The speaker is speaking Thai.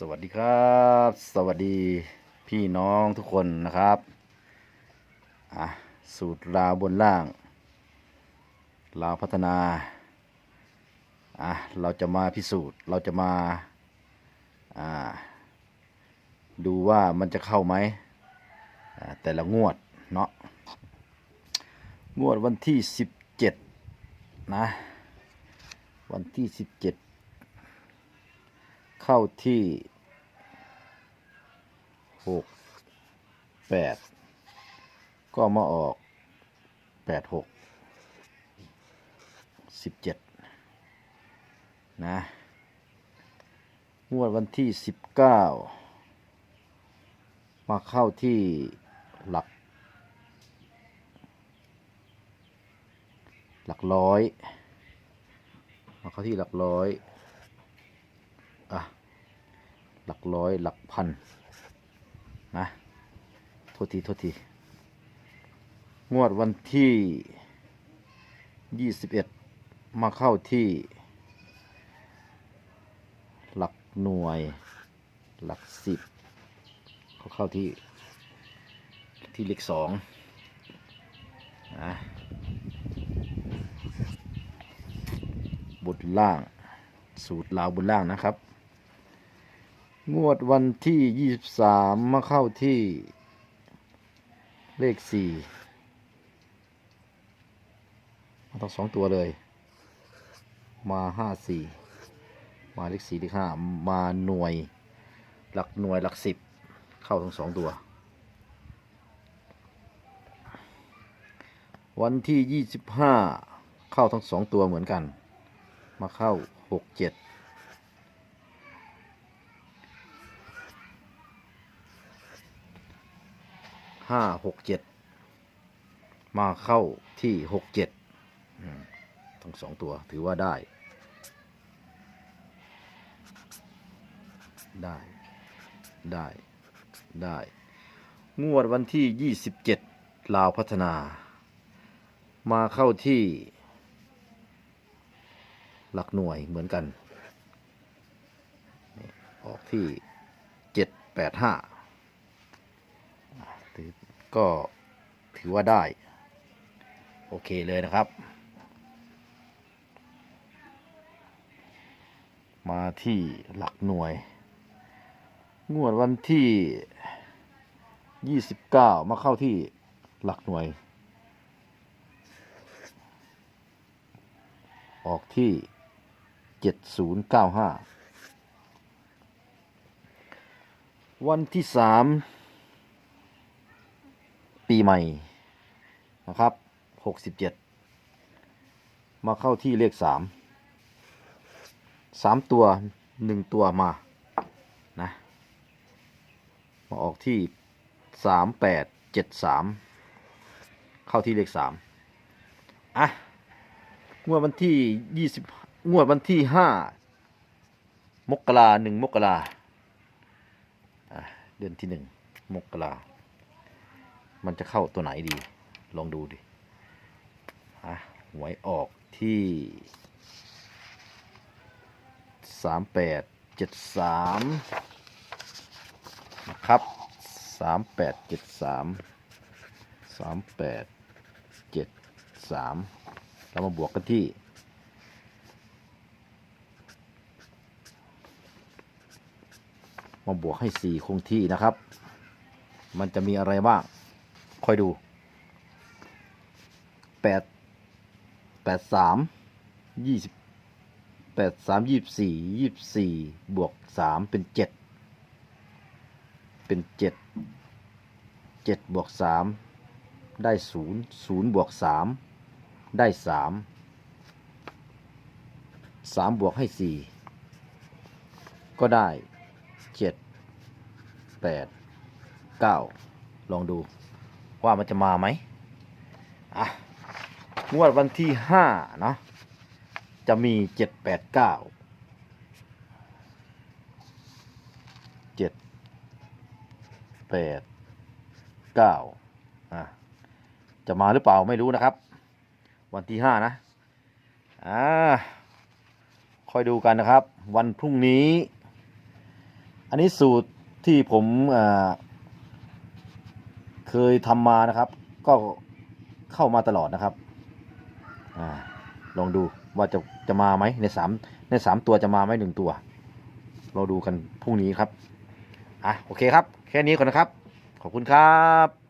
สวัสดีครับ สวัสดีพี่น้องทุกคนนะครับอะสูตรลาวบนล่างลาวพัฒนาอะเราจะมาพิสูจน์เราจะมาอ่าดูว่ามันจะเข้าไหมแต่ละงวดเนาะงวดวันที่ 17 นะ วันที่ 17 เข้าที่หกแปดก็มาออกแปดหกสิบเจ็ดนะงวดวันที่สิบเก้ามาเข้าที่หลัก หลักร้อย มาเข้าที่หลักร้อย หลักร้อยหลักพันนะโทษทีโทษที งวดวันที่ยี่สิบเอ็ดมาเข้าที่ หลักหน่วย หลักสิบเขาเข้าที่ ที่เลขสองนะบนล่างสูตรลาวบนล่างนะครับ งวดวันที่23มาเข้าที่เลข4มาต้องสองตัวเลย มา5 4มาเลข4เลข5มาหน่วย หลักหน่วยหลัก10เข้าทั้งสองตัว วันที่25เข้าทั้งสองตัวเหมือนกัน มาเข้า6 7 ห้าหกเจ็ดมาเข้าที่หกเจ็ดทั้งสองตัวถือว่าได้ ได้ได้ได้ งวดวันที่ยี่สิบเจ็ดลาวพัฒนา มาเข้าที่ หลักหน่วยเหมือนกัน ออกที่เจ็ดแปดห้า ถือก็ถือว่าได้ โอเคเลยนะครับ มาที่หลักหน่วย งวดวันที่ 29 มาเข้าที่หลักหน่วย ออกที่ 7095 วันที่ 3 ปีใหม่นะครับหกสิบเจ็ดมาเข้าที่เลขสามสามตัวหนึ่งตัวมานะมาออกที่สามแปดเจ็ดสามเข้าที่เลขสามอะงวดวันที่ยี่สิบงวดวันที่ห้ามกราหนึ่งมกราอะเดือนที่หนึ่งมกรา มันจะเข้าตัวไหนดี ลองดูดิอะหวยออกที่สามแปดเจ็ดสามนะครับสามแปดเจ็ดสามสามแปดเจ็ดสามเรามาบวกกันที่มาบวกให้สี่คงที่นะครับ มันจะมีอะไรบ้าง ค่อยดูแปดแปดสามยี่สิบแปดสามยี่สิบสี่ยี่สิบสี่บวกสามเป็นเจ็ดเป็นเจ็ดเจ็ดบวกสามได้ศูนย์ศูนย์บวกสามได้สามสามบวกให้สี่ก็ได้เจ็ดแปดเก้าลองดู ว่ามันจะมาไหมอะงวดวันที่ห้าเนาะจะมีเจ็ดแปดเก้าเจ็ดแปดเก้าอะจะมาหรือเปล่าไม่รู้นะครับ วันที่ห้านะอ่าค่อยดูกันนะครับ วันพรุ่งนี้ อันนี้สูตรที่ผมอ่อ เคยทำมานะครับ ก็เข้ามาตลอดนะครับอลองดูว่าจะจะมาไหมในสามในสามตัวจะมาไหมหนึ่งตัว เราดูกันพรุ่งนี้ครับอะโอเคครับ แค่นี้ก่อนนะครับ ขอบคุณครับ